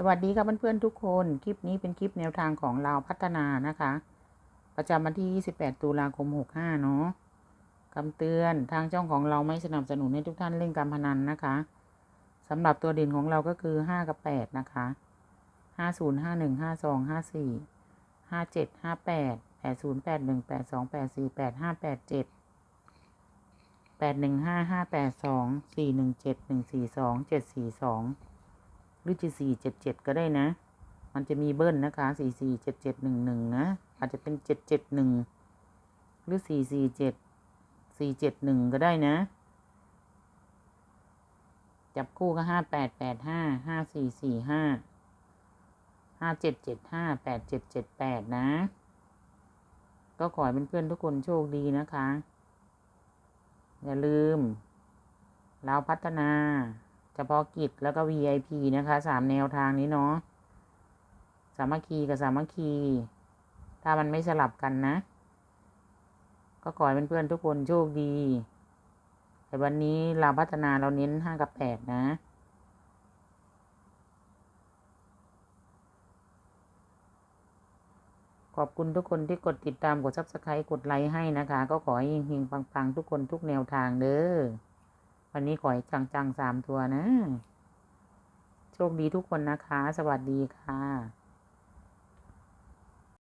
สวัสดีครับเพื่อนๆทุกคน คลิปนี้เป็นคลิปแนวทางของเราพัฒนานะคะ ประจำวันที่ 28 ตุลาคม 65 เนาะคำเตือนทางช่องของเราไม่สนับสนุนให้ทุกท่านเล่นการพนันนะคะสำหรับตัวเด่นของเราก็คือ 5 กับ 8 นะคะ 50 51 52 54 57 58 80 81 82 84 85 87 8 1 5 5 8 2 4 1 7 1 4 2 7 4 2 รือจะสี่เจ็ดเจ็ดก็ได้นะ มันจะมีเบิ้ลนะคะสี่สี่เจ็ดเจ็ดหนึ่งหนึ่งนะ อาจจะเป็นเจ็ดเจ็ดหนึ่งหรือสี่สี่เจ็ดสี่เจ็ดหนึ่งก็ได้นะ จับคู่ก็ห้าแปดแปดห้าห้าสี่สี่ห้าห้าเจ็ดเจ็ดห้าแปดเจ็ดเจ็ดแปดนะ ก็ขอให้เพื่อนๆทุกคนโชคดีนะคะ อย่าลืม เราพัฒนา เฉพาะกิจแล้วก็ VIP นะคะสามแนวทางนี้เนาะสามัคคีกับสามัคคี ถ้ามันไม่สลับกันนะ ก็ขอให้เพื่อนๆทุกคนโชคดี แต่วันนี้เราพัฒนาเราเน้นห้ากับแปดนะขอบคุณทุกคนที่กดติดตามกด subscribe กดไลค์ให้นะคะ ก็ขอให้เฮงๆปังๆ ทุกคนทุกแนวทางเด้อ วันนี้ขอให้จังๆสามตัวนะ โชคดีทุกคนนะคะ สวัสดีค่ะ